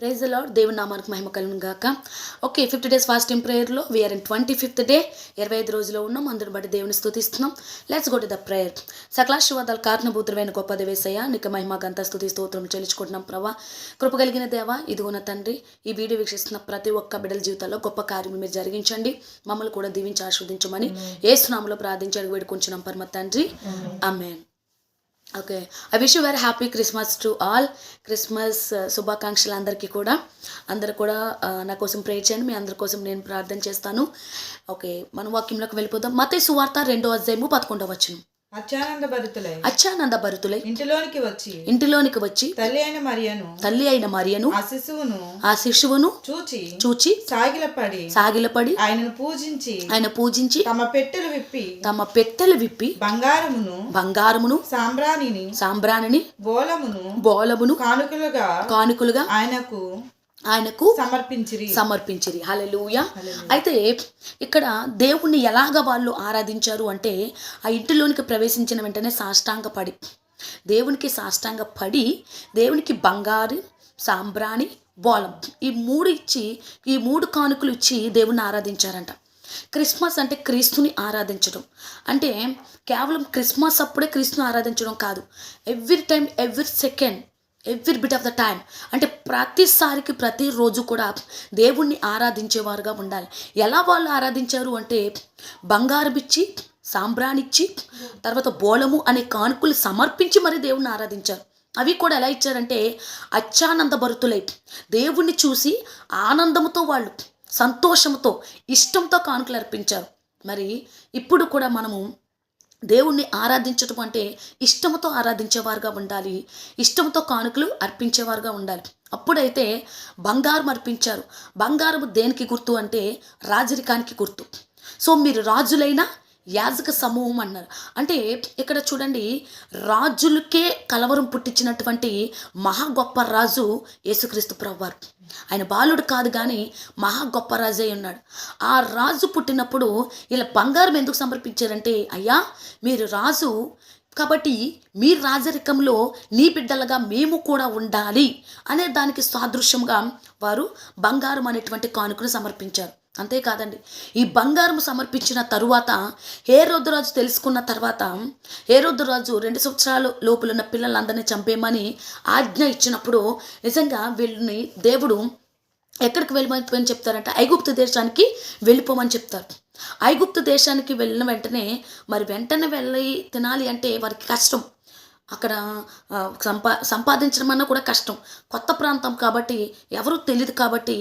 Praise lord దేవుని నామానికి మహిమ కలుగును గాక. Okay fifty days fasting ప్రేయర్లో we are in twenty fifth day ఇరవై ఐదు రోజులో ఉన్నాం అందుని బట్టి దేవుని స్తుతిస్తున్నాం. Let's go to the prayer సకలాశివాదాలు కారణభూతులైన గొప్ప దేవేశయ్య నీకు మహిమ గంత స్తుతి స్తోత్రం చెల్లించుకుంటున్నాం ప్రభా. కృప కలిగిన దేవ ఇదిగోన తండ్రి ఈ వీడియో వీక్షిస్తున్న ప్రతి ఒక్క బిడ్డల జీవితాల్లో గొప్ప కార్యం మీరు జరిగించండి. మమ్మల్ని కూడా దీవించి ఆస్వాదించమని ఏ స్నామంలో ప్రార్థించి అడిగి వేడుకుంటున్నాం పరమ తండ్రి. Amen okay. I wish you very happy Christmas to all Christmas శుభాకాంక్షలు అందరికీ కూడా. అందరు కూడా uh, నా కోసం ప్రే చేయండి. మీ అందరి కోసం నేను ప్రార్థన చేస్తాను. ఓకే. మనం వాక్యంలోకి వెళ్ళిపోదాం. మతే సువార్త రెండో అధ్యాయము పదకొండవచ్చు అత్యానంద భరితులై అచ్చానంద భరితులై ఇంటిలోనికి వచ్చి ఇంటిలోనికి వచ్చి తల్లి అయిన మరియను తల్లి అయిన మరియను ఆ శిశువును ఆ శిశువును చూచి చూచి సాగిలపడి సాగిలపడి ఆయనను పూజించి ఆయన పూజించి తమ పెట్టెలు విప్పి తమ పెట్టెలు విప్పి బంగారమును బంగారమును సాంబ్రాణిని సాంబ్రాణిని బోలమును బోలమును కానుకలుగా కానుకలుగా ఆయనకు ఆయనకు సమర్పించిరి. సమర్పించిరి. హల్లెలూయా. అయితే ఇక్కడ దేవుణ్ణి ఎలాగ వాళ్ళు ఆరాధించారు అంటే ఆ ఇంటిలోనికి ప్రవేశించిన వెంటనే సాష్టాంగ పడి దేవునికి సాష్టాంగ పడి దేవునికి బంగారు సాంబ్రాణి బోలం ఈ మూడు ఇచ్చి ఈ మూడు కానుకలు ఇచ్చి దేవుణ్ణి ఆరాధించారంట. క్రిస్మస్ అంటే క్రీస్తుని ఆరాధించడం. అంటే కేవలం క్రిస్మస్ అప్పుడే క్రీస్తుని ఆరాధించడం కాదు. Every time every second every bit of the time అంటే ప్రతిసారికి ప్రతిరోజు కూడా దేవుణ్ణి ఆరాధించేవారుగా ఉండాలి. ఎలా వాళ్ళు ఆరాధించారు అంటే బంగారం ఇచ్చి సాంబ్రాణిచ్చి తర్వాత బోళము అనే కానుకలు సమర్పించి మరి దేవుణ్ణి ఆరాధించారు. అవి కూడా ఎలా ఇచ్చారంటే అత్యానంద భరుతులై దేవుణ్ణి చూసి ఆనందంతో వాళ్ళు సంతోషంతో ఇష్టంతో కానుకలు అర్పించారు. మరి ఇప్పుడు కూడా మనము దేవుణ్ణి ఆరాధించటం అంటే ఇష్టంతో ఆరాధించేవారుగా ఉండాలి. ఇష్టంతో కానుకలు అర్పించేవారుగా ఉండాలి. అప్పుడైతే బంగారం అర్పించారు. బంగారం దేనికి గుర్తు అంటే రాజరికానికి గుర్తు. సో మీరు రాజులైన యాజక సమూహం అన్నారు. అంటే ఇక్కడ చూడండి రాజులకే కలవరం పుట్టించినటువంటి మహా గొప్ప రాజు యేసుక్రీస్తు ప్రభువారు. ఆయన బాలుడు కాదు కానీ మహా గొప్ప రాజే ఉన్నాడు. ఆ రాజు పుట్టినప్పుడు ఇలా బంగారం ఎందుకు సమర్పించారంటే అయ్యా మీరు రాజు కాబట్టి మీ రాజరికంలో నీ బిడ్డలుగా మేము కూడా ఉండాలి అనే దానికి సాదృశ్యంగా వారు బంగారం అనేటువంటి కానుకను సమర్పించారు. అంతేకాదండి. ఈ బంగారం సమర్పించిన తరువాత హేరోద్దురాజు తెలుసుకున్న తర్వాత హేరోద్దురాజు రెండు సంవత్సరాలు లోపలున్న పిల్లలందరినీ చంపేయమని ఆజ్ఞ ఇచ్చినప్పుడు నిజంగా వీళ్ళని దేవుడు ఎక్కడికి వెళ్ళమని చెప్తారంటే? ఐగుప్తు దేశానికి వెళ్ళిపోమని చెప్తారు. ఐగుప్తు దేశానికి వెళ్ళిన వెంటనే మరి వెంటనే వెళ్ళి తినాలి అంటే వారికి కష్టం. అక్కడ సంపా సంపాదించడం అన్నా కూడా కష్టం. కొత్త ప్రాంతం కాబట్టి ఎవరు తెలియదు కాబట్టి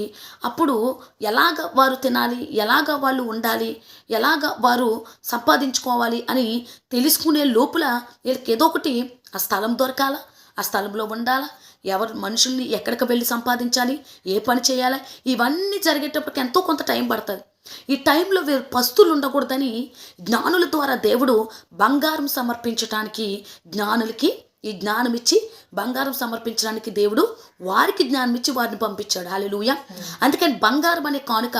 అప్పుడు ఎలాగ వారు తినాలి ఎలాగ వాళ్ళు ఉండాలి ఎలాగ వారు సంపాదించుకోవాలి అని తెలుసుకునే లోపల వీళ్ళకి ఏదో ఒకటి ఆ స్థలం దొరకాల ఆ స్థలంలో ఉండాలా ఎవరు మనుషుల్ని ఎక్కడికి వెళ్ళి సంపాదించాలి? ఏ పని చేయాలి? ఇవన్నీ జరిగేటప్పటికి ఎంతో కొంత టైం పడుతుంది. ఈ టైంలో వీరు పస్తులు ఉండకూడదని జ్ఞానుల ద్వారా దేవుడు బంగారం సమర్పించటానికి జ్ఞానులకి ఈ జ్ఞానం ఇచ్చి బంగారం సమర్పించడానికి దేవుడు వారికి జ్ఞానం ఇచ్చి వారిని పంపించాడు. హాలెలూయ అందుకని బంగారం అనే కానుక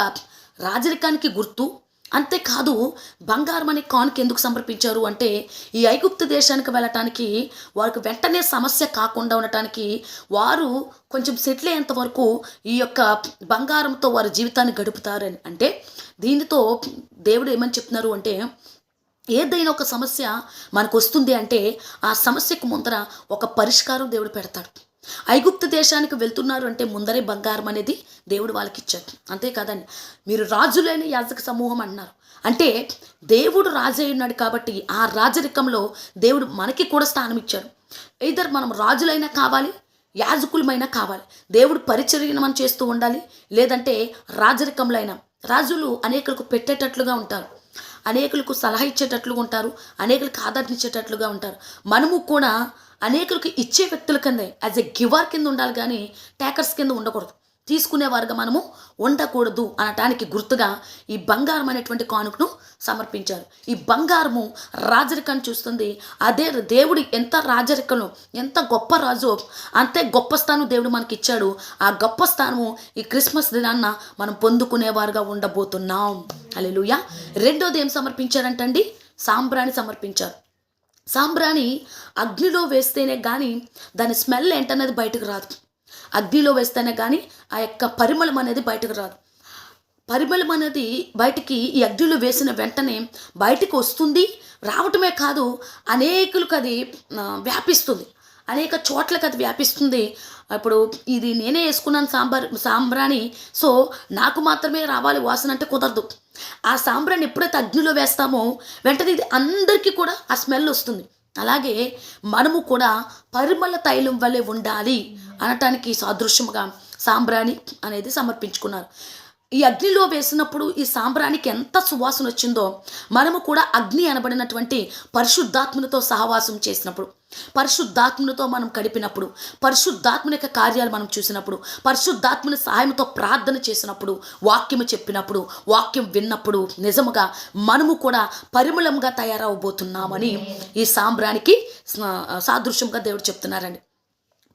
రాజరికానికి గుర్తు అంతేకాదు బంగారం అనే కానుక ఎందుకు సమర్పించారు అంటే ఈ ఐగుప్తు దేశానికి వెళ్ళటానికి వారికి వెంటనే సమస్య కాకుండా ఉండటానికి వారు కొంచెం సెటిల్ అయ్యేంత వరకు ఈ యొక్క బంగారంతో వారి జీవితాన్ని గడుపుతారని అంటే దీనితో దేవుడు ఏమని చెప్తున్నారు అంటే ఏదైనా ఒక సమస్య మనకు వస్తుంది అంటే ఆ సమస్యకు ముందర ఒక పరిష్కారం దేవుడు పెడతాడు. ఐగుప్త దేశానికి వెళ్తున్నారు అంటే ముందరే బంగారం అనేది దేవుడు వాళ్ళకి ఇచ్చాడు అంతే కదండి మీరు రాజులైన యాజక సమూహం అన్నారు అంటే దేవుడు రాజే ఉన్నాడు కాబట్టి ఆ రాజరికంలో దేవుడు మనకి కూడా స్థానం ఇచ్చాడు. ఇద్దరు మనం రాజులైనా కావాలి యాజకులమైనా కావాలి. దేవుడు పరిచర్యను మనం చేస్తూ ఉండాలి లేదంటే రాజరికంలో అయినా రాజులు అనేకులకు పెట్టేటట్లుగా ఉంటారు. అనేకులకు సలహా ఇచ్చేటట్లుగా ఉంటారు అనేకులకు ఆదరించేటట్లుగా ఉంటారు. మనము కూడా అనేకులకు ఇచ్చే వ్యక్తుల కింద యాజ్ ఎ గివర్ కింద ఉండాలి కానీ టేకర్స్ కింద ఉండకూడదు. తీసుకునేవారుగా మనము ఉండకూడదు అనటానికి గుర్తుగా ఈ బంగారం అనేటువంటి కానుకను సమర్పించారు. ఈ బంగారము రాజరికాన్ని చూస్తుంది. అదే దేవుడు ఎంత రాజరికను ఎంత గొప్ప రాజు అంతే గొప్ప స్థానం దేవుడు మనకి ఇచ్చాడు ఆ గొప్ప స్థానము ఈ క్రిస్మస్ దినాన్న మనం పొందుకునేవారుగా ఉండబోతున్నాం. అలెలుయ రెండోది ఏం సమర్పించారంటండి? సాంబ్రాణి సమర్పించారు. సాంబ్రాణి అగ్నిలో వేస్తేనే కానీ దాని స్మెల్ ఏంటనేది బయటకు రాదు. అగ్నిలో వేస్తేనే కానీ ఆ యొక్క పరిమళం అనేది బయటకు రాదు. పరిమళం అనేది బయటికి ఈ అగ్నిలో వేసిన వెంటనే బయటికి వస్తుంది రావటమే కాదు అనేకులకు అది వ్యాపిస్తుంది. అనేక చోట్లకి అది వ్యాపిస్తుంది. ఇప్పుడు ఇది నేనే వేసుకున్నాను సాంబార్ సాంబ్రాణి. సో నాకు మాత్రమే రావాలి వాసన అంటే కుదరదు. ఆ సాంబ్రాన్ని ఎప్పుడైతే అగ్నిలో వేస్తామో వెంటనే ఇది అందరికీ కూడా ఆ స్మెల్ వస్తుంది. అలాగే మనము కూడా పరిమళ తైలం వలె ఉండాలి అనటానికి సాదృశ్యముగా సాంబ్రాణి అనేది సమర్పించుకున్నారు. ఈ అగ్నిలో వేసినప్పుడు ఈ సాంబ్రానికి ఎంత సువాసన వచ్చిందో మనము కూడా అగ్ని అనబడినటువంటి పరిశుద్ధాత్మలతో సహవాసం చేసినప్పుడు పరిశుద్ధాత్మునితో మనం గడిపినప్పుడు పరిశుద్ధాత్మని యొక్క కార్యాలు మనం చూసినప్పుడు పరిశుద్ధాత్మని సహాయంతో ప్రార్థన చేసినప్పుడు వాక్యము చెప్పినప్పుడు వాక్యం విన్నప్పుడు నిజముగా మనము కూడా పరిమళంగా తయారవబోతున్నామని ఈ సాంబ్రానికి సాదృశ్యంగా దేవుడు చెప్తున్నారండి.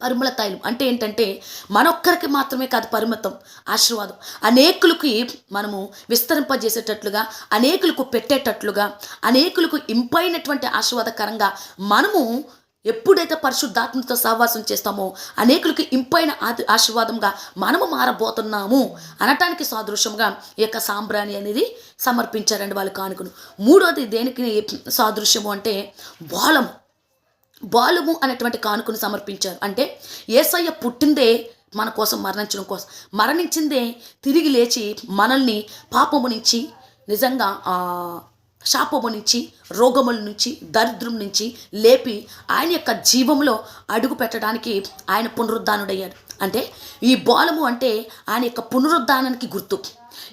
పరిమళ తైలం అంటే ఏంటంటే మనొక్కరికి మాత్రమే కాదు పరిమితం ఆశీర్వాదం. అనేకులకి మనము విస్తరింపజేసేటట్లుగా అనేకులకు పెట్టేటట్లుగా అనేకులకు ఇంపైనటువంటి ఆశీర్వాదకరంగా మనము ఎప్పుడైతే పరిశుద్ధాత్మతో సహవాసం చేస్తామో అనేకులకి ఇంపైన ఆది ఆశీర్వాదంగా మనము మారబోతున్నాము అనటానికి సాదృశ్యంగా ఈ యొక్క సాంబ్రాణి అనేది సమర్పించారండి వాళ్ళు కానుకను. మూడోది దేనికి సాదృశ్యము అంటే బాలము. బాలుము అనేటువంటి కానుకను సమర్పించారు. అంటే ఏసయ్య పుట్టిందే మన కోసం మరణించడం కోసం. మరణించిందే తిరిగి లేచి మనల్ని పాపము నుంచి నిజంగా శాపము నుంచి రోగముల నుంచి దరిద్రం నుంచి లేపి ఆయన యొక్క జీవంలో అడుగు పెట్టడానికి ఆయన పునరుద్ధానుడయ్యాడు. అంటే ఈ బాలము అంటే ఆయన యొక్క పునరుద్ధానానికి గుర్తు.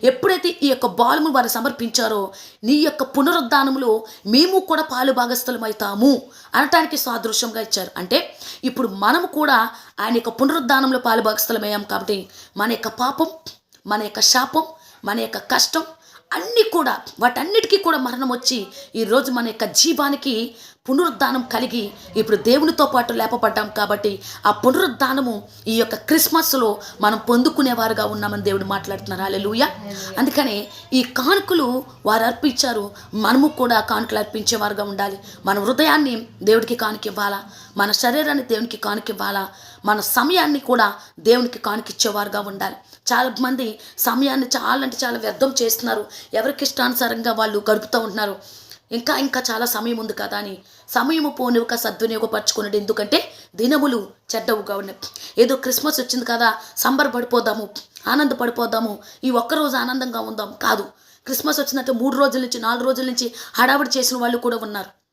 ఎప్పుడైతే ఈ యొక్క బాలుము వారు సమర్పించారో నీ యొక్క పునరుద్ధానములో మేము కూడా పాలు భాగస్థలమవుతాము అనటానికి సాదృశ్యంగా ఇచ్చారు. అంటే ఇప్పుడు మనము కూడా ఆయన యొక్క పునరుద్ధానంలో పాలు భాగస్థలమయ్యాం కాబట్టి మన యొక్క పాపం మన యొక్క శాపం మన యొక్క కష్టం అన్నీ కూడా వాటన్నిటికీ కూడా మరణం వచ్చి ఈరోజు మన యొక్క జీవానికి పునరుద్ధానం కలిగి ఇప్పుడు దేవునితో పాటు లేపబడ్డాం కాబట్టి ఆ పునరుద్ధానము ఈ యొక్క క్రిస్మస్లో మనం పొందుకునేవారుగా ఉన్నామని దేవుడు మాట్లాడుతున్నారు. అలెలుయ అందుకనే ఈ కానుకలు వారు అర్పించారు మనము కూడా కానుకలు అర్పించేవారుగా ఉండాలి. మన హృదయాన్ని దేవుడికి కానుక ఇవ్వాలా? మన శరీరాన్ని దేవునికి కానుక ఇవ్వాలా? మన సమయాన్ని కూడా దేవునికి కానుకిచ్చేవారుగా ఉండాలి. చాలామంది సమయాన్ని చాలా అంటే చాలా వ్యర్థం చేస్తున్నారు. ఎవరికి ఇష్టానుసారంగా వాళ్ళు గడుపుతూ ఉంటున్నారు. ఇంకా ఇంకా చాలా సమయం ఉంది కదా అని. సమయము పోనివ్వక సద్వినియోగపరచుకున్నాడు. ఎందుకంటే దినములు చెడ్డవుగా ఉన్నాయి. ఏదో క్రిస్మస్ వచ్చింది కదా సంబరపడిపోదాము ఆనందపడిపోదాము ఈ ఒక్కరోజు ఆనందంగా ఉందాం. కాదు. క్రిస్మస్ వచ్చినట్టు మూడు రోజుల నుంచి నాలుగు రోజుల నుంచి హడావిడి చేసిన వాళ్ళు కూడా ఉన్నారు.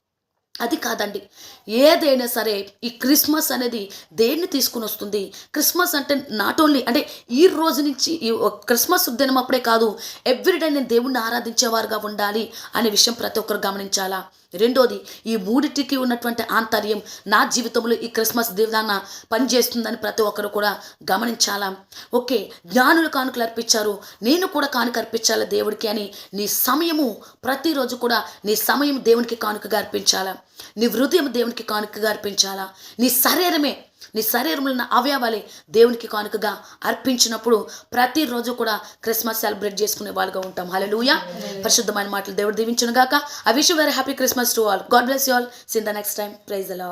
అది కాదండి. ఏదైనా సరే ఈ క్రిస్మస్ అనేది దేన్ని తీసుకుని వస్తుంది? క్రిస్మస్ అంటే నాట్ ఓన్లీ అంటే ఈ రోజు నుంచి ఈ క్రిస్మస్ దినం అప్పుడే కాదు ఎవ్రీడే నేను దేవుణ్ణి ఆరాధించేవారుగా ఉండాలి అనే విషయం ప్రతి ఒక్కరు గమనించాలా? రెండోది ఈ మూడిటికి ఉన్నటువంటి ఆంతర్యం నా జీవితంలో ఈ క్రిస్మస్ దినాన పనిచేస్తుందని ప్రతి ఒక్కరు కూడా గమనించాలా? ఓకే జ్ఞానులు కానుకలు అర్పించారు నేను కూడా కానుక అర్పించాలా దేవుడికి అని నీ సమయము ప్రతిరోజు కూడా నీ సమయం దేవునికి కానుకగా అర్పించాలా? నీ హృదయం దేవునికి కానుకగా అర్పించాలా? నీ శరీరమే నీ శరీరంలో ఉన్న అవయవాలే దేవునికి కానుకగా అర్పించినప్పుడు ప్రతిరోజు కూడా క్రిస్మస్ సెలబ్రేట్ చేసుకునే వాళ్ళుగా ఉంటాం. హల్లెలూయా. పరిశుద్ధమైన మాటలు దేవుడు దీవించును గాక I wish very happy Christmas to all God bless you all sin the next time praise అలా